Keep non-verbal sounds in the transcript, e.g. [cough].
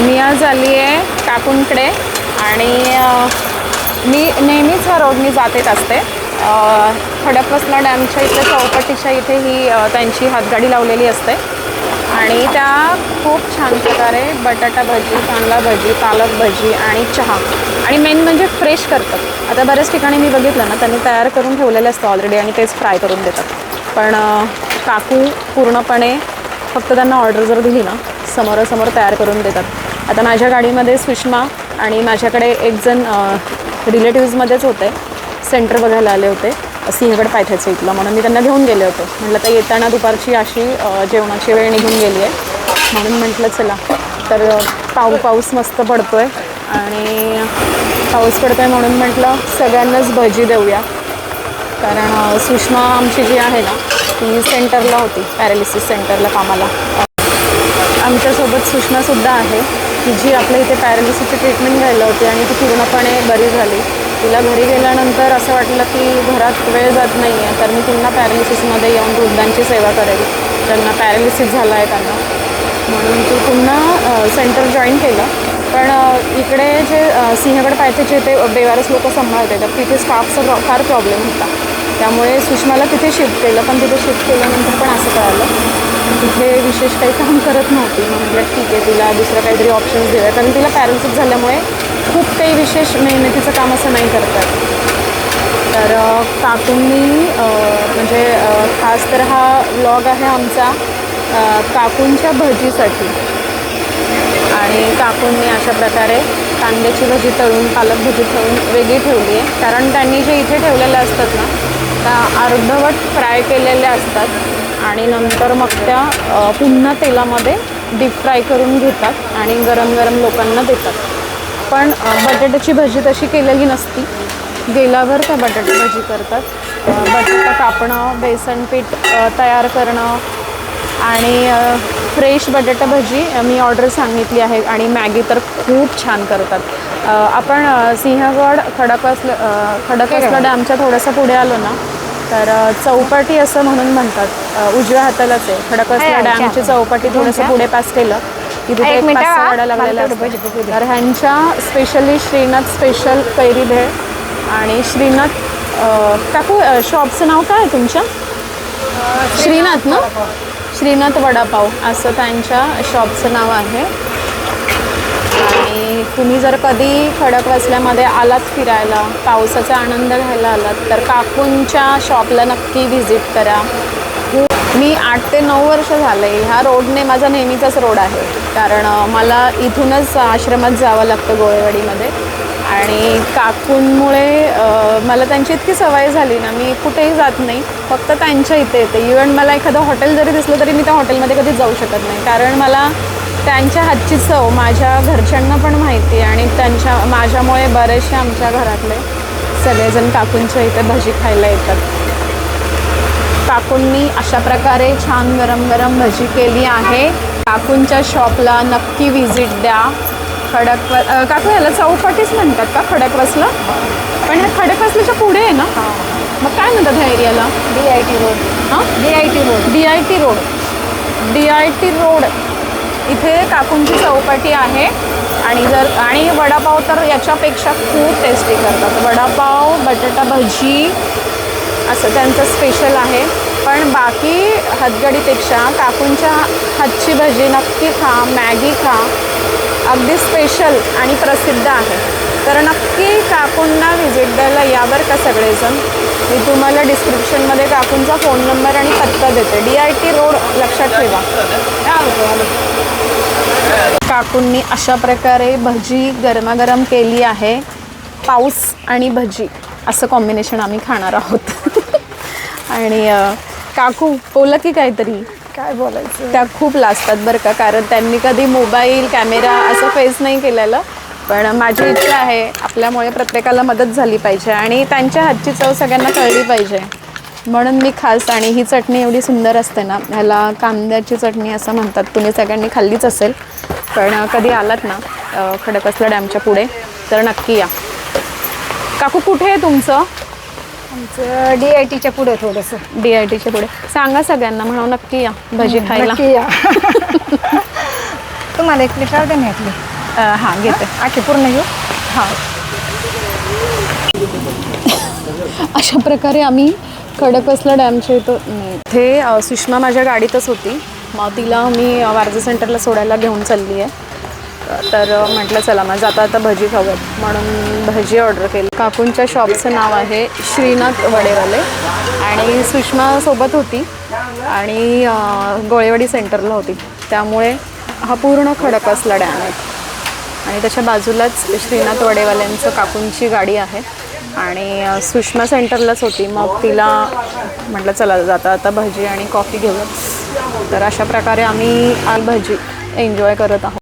मी आज आली आहे काकूंकडे आणि मी नेहमीच ह्या रोडनी जातेच असते. खडकवसला डॅमच्या इथे चौपटीच्या इथे ही त्यांची हातगाडी लावलेली असते. आणि त्या खूप छान प्रकारे बटाटा भजी कांदा भजी पालक भजी आणि चहा. आणि मेन म्हणजे फ्रेश करतात. आता बऱ्याच ठिकाणी मी बघितलं ना त्यांनी तयार करून ठेवलेलं असतं ऑलरेडी आणि तेच फ्राय करून देतात. पण काकू पूर्णपणे फक्त त्यांना ऑर्डर जर दिली ना समोरासमोर तयार करून देतात. आता माझ्या गाडीमध्ये सुषमा आणि माझ्याकडे एक जण रिलेटिव्हजमध्येच होते. सेंटर बघायला आले होते. सिंहगड पायथ्याचं इथलं. म्हणून मी त्यांना घेऊन गेले होते. म्हटलं तर येताना दुपारची अशी जेवणाची वेळ निघून गेली आहे. म्हणून म्हटलं चला. तर पाऊ पाऊस मस्त पडतो आहे आणि पाऊस पडतो आहे म्हणून म्हटलं सगळ्यांनाच भजी देऊया. कारण सुषमा आमची जी आहे ना ती सेंटरला होती. पॅरालिसिस सेंटरला कामाला. आमच्यासोबत सुषमासुद्धा आहे. की जी आपल्या इथे पॅरालिसिसची ट्रीटमेंट घ्यायला होती आणि ती पूर्णपणे बरी झाली. तिला घरी गेल्यानंतर असं वाटलं की घरात वेळ जात नाही आहे तर मी पुन्हा पॅरालिसिसमध्ये येऊन वृद्धांची सेवा करेल ज्यांना पॅरालिसिस झाला आहे त्यांना. म्हणून ती पुन्हा सेंटर जॉईन केलं. पण इकडे जे सिंहगड पायथेचे ते बेवारस लोक सांभाळते तर तिथे स्टाफचा प्रॉ- फार प्रॉब्लेम होता. त्यामुळे सुषमाला तिथे शिफ्ट केलं पण तिथे शिफ्ट केल्यानंतर पण असं कळालं. तिथे विशेष काही काम करत नव्हती. म्हणजे म्हटलं ठीक आहे तिला दुसरं काहीतरी ऑप्शन्स देऊया कारण तिला पॅरेंट्सच झाल्यामुळे खूप काही विशेष मेहनतीचं काम असं नाही करतात तर काकूंनी म्हणजे खास तर हा व्लॉग आहे आमचा काकूंच्या भजीसाठी. आणि काकूंनी अशा प्रकारे कांद्याची भजी तळून पालक भजी तळून वेगळी ठेवली आहे. कारण त्यांनी जे इथे ठेवलेले असतात ना त्या अर्धवट फ्राय केलेल्या असतात. आणि नंतर मग त्या पुन्हा तेलामध्ये डीप फ्राय करून घेतात आणि गरम गरम लोकांना देतात. पण बटाट्याची भजी तशी केलेली नसती. गेल्यावर त्या बटाटा भजी करतात. बटाटा कापणं बेसन पीठ तयार करणं आणि फ्रेश बटाटा भजी मी ऑर्डर सांगितली आहे आणि मॅगी तर खूप छान करतात. आपण सिंहगड खडकवासला अ, खडकवासला डॅमच्या थोडंसं पुढे आलो ना तर चौपाटी असं म्हणून म्हणतात. उजव्या हातालाच आहे. खडकवासला डॅमची. चौपाटी थोडंसं पुढे पास केलं. की तिथे एक. गाड्या लागलेल्या. तर ह्यांच्या स्पेशली श्रीनाथ स्पेशल कैरी भेळ आणि श्रीनाथ काकू शॉपचं नाव काय आहे तुमच्या? श्रीनाथ ना? श्रीनाथ वडापाव. असं त्यांच्या शॉपचं नाव आहे. आणि तुम्ही जर कधी खडकवासल्यामध्ये आलात फिरायला पावसाचा आनंद घ्यायला आलात तर काकूंच्या शॉपला नक्की व्हिजिट करा. मी आठ ते नऊ वर्ष झाले ह्या रोडने माझा नेहमीचाच रोड आहे. कारण मला इथूनच आश्रमात जावं लागतं गोळेवाडीमध्ये. आणि काकूंमुळे मला त्यांची इतकी सवय झाली ना मी कुठेही जात नाही. फक्त त्यांच्या इथे येते. इवन मला एखादं हॉटेल जरी दिसलं तरी मी त्या हॉटेलमध्ये कधीच जाऊ शकत नाही. कारण मला त्यांच्या हातची चव माझ्या घरच्यांना पण माहिती आहे आणि त्यांच्या माझ्यामुळे बरेचसे आमच्या घरातले सगळेजण काकूंच्या इथे भजी खायला येतात. काकूंनी अशा प्रकारे छान गरम गरम भजी केली आहे. काकूंच्या शॉपला नक्की व्हिजिट द्या. खडक काकू याला चौपाटीच म्हणतात का? खडकवासला पण ह्या खडकवासल्याच्या पुढे आहे ना? मग काय म्हणतात ह्या एरियाला? डी आय टी रोड हां? D I T road D I T road D I T road इथे काकूंची चौपाटी आहे. आणि जर आणि वडापाव तर याच्यापेक्षा खूप टेस्टी करतात. वडापाव बटाटा भजी असं त्यांचं स्पेशल आहे. पण बाकी हातगडीपेक्षा काकूंच्या हातची भजी नक्की खा मॅगी खा. अगदी स्पेशल आणि प्रसिद्ध आहे. तर नक्की काकूंना व्हिजिट द्यायला यावर का सगळेजण? मी तुम्हाला डिस्क्रिप्शनमध्ये काकूंचा फोन नंबर आणि पत्ता देते. डी आय टी रोड लक्षात ठेवा. काकूंनी अशा प्रकारे भजी गरमागरम केली आहे. पाऊस आणि भजी असं कॉम्बिनेशन आम्ही खाणार आहोत. [laughs] आणि काकू बोला की काहीतरी? काय बोलायचं? त्या खूप लाजतात बरं का कारण त्यांनी कधी मोबाईल कॅमेरा असं फेस नाही केलेलं. पण माझी इच्छा आहे आपल्यामुळे प्रत्येकाला मदत झाली पाहिजे आणि त्यांच्या हातची चव सगळ्यांना कळली पाहिजे. म्हणून मी खास आणि ही चटणी एवढी सुंदर असते ना ह्याला कांद्याची चटणी असं म्हणतात. तुम्ही सगळ्यांनी खाल्लीच असेल पण कधी आलात ना अ, खडकवासला डॅमच्या पुढे तर नक्की या. काकू कुठे आहे तुमचं? आमचं डी आय टीच्या पुढे थोडंसं. डी आय टीच्या पुढे. सांगा सगळ्यांना म्हणून नक्की या भजी खायला. नक्की या. तुम्हाला एक प्लेट राहू द्या ना यातली. अ, हां घेते. आखी पूर्ण घेऊ. हां. अशा प्रकारे आम्ही खडकवासला डॅमच्या इथं इथे सुषमा माझ्या गाडीतच होती. मग तिला मी वारजे सेंटरला सोडायला घेऊन चालली आहे. तर म्हटलं चला मग जाता आता भजी खाऊयात. म्हणून भजी ऑर्डर केली. काकूंच्या शॉपचं नाव आहे श्रीनाथ वडेवाले. आणि सुषमा सोबत होती. आणि गोळेवाडी सेंटरला होती. त्यामुळे हा पूर्ण खडकवासला डॅम आहे. आणि त्याच्या बाजूलाच श्रीनाथ वडेवाल्यांचं काकूंची गाडी आहे. आणि सुषमा सेंटरलाच होती. मग तिला म्हटलं चला जाता आता भजी आणि कॉफी घेऊयात तर अशा प्रकारे आम्ही आल भजी एन्जॉय करत आहोत.